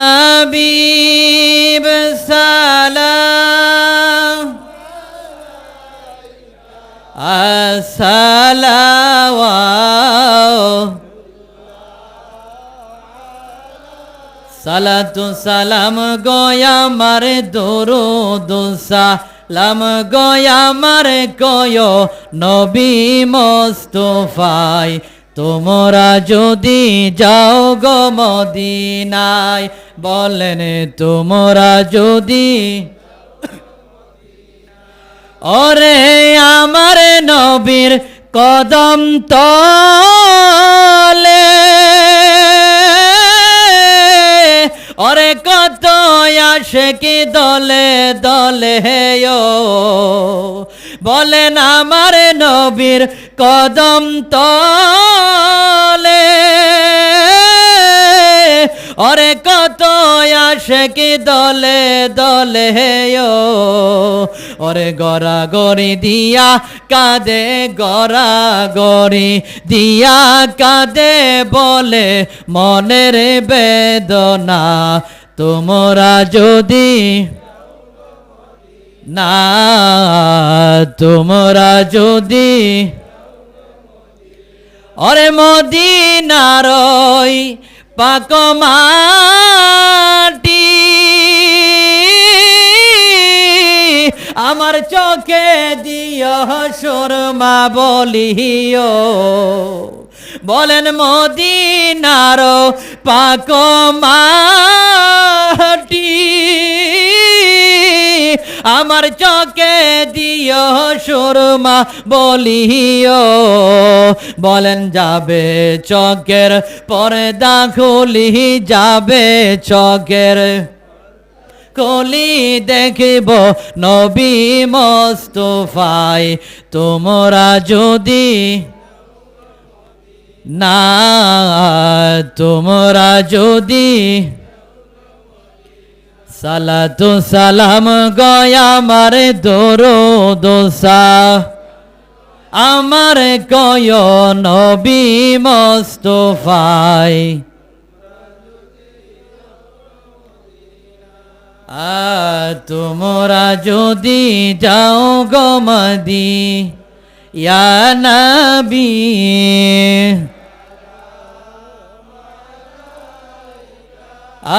حبيب سلام السلام সালাতু সালাম গয়া মারে দরুদ সালাম গয়া মারে কয় নবী মোস্তফাই তোমরা যদি যাও গো মদিনায় বলেন তোমরা যদি অরে আমার নবীর কদম তলে ওরে কত আসে কি দলে দলে ও বলেন আমার নবীর কদম তলে। ওরে কত আসে কি দলে দলে ও ওরে গড়া গড়ি দিয়া কাঁদে গড়া গড়ি দিয়া কাঁদে বলে মনের বেদনা। তোমরা যদি না, তোমরা যদি অরে মদিনারই পাক মাটি। আমার চোখে দিও সুরমা বলিও। বলেন মদিনার পাক মাটি। আমার চোখে দিও সুরমা, বলিও। বলেন, যাবে চকের পর্দা, খুলি যাবে চকের কলি দেখব নবী মস্তফাই। তোমরা যদি না, তোমরা যদি সালাতু সালাম গয়া আমার দোরো দোসা আমার কয় নবী মস্তফাই। তোমরা যদি যাও গমদি ইয়া নবী।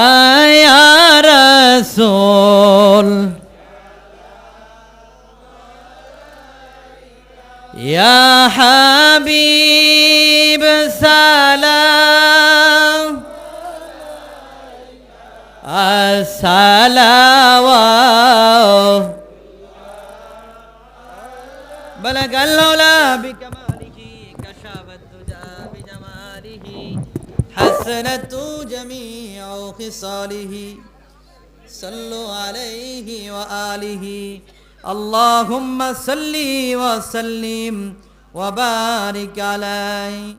আয়া। رسول. يا حبيب سلام السلام بلغ اللولا بكماله كشاف الدجى بجماله حسنت جميع خصاله. صلوا عليه وآله. اللهم صل وسلم وبارك عليه.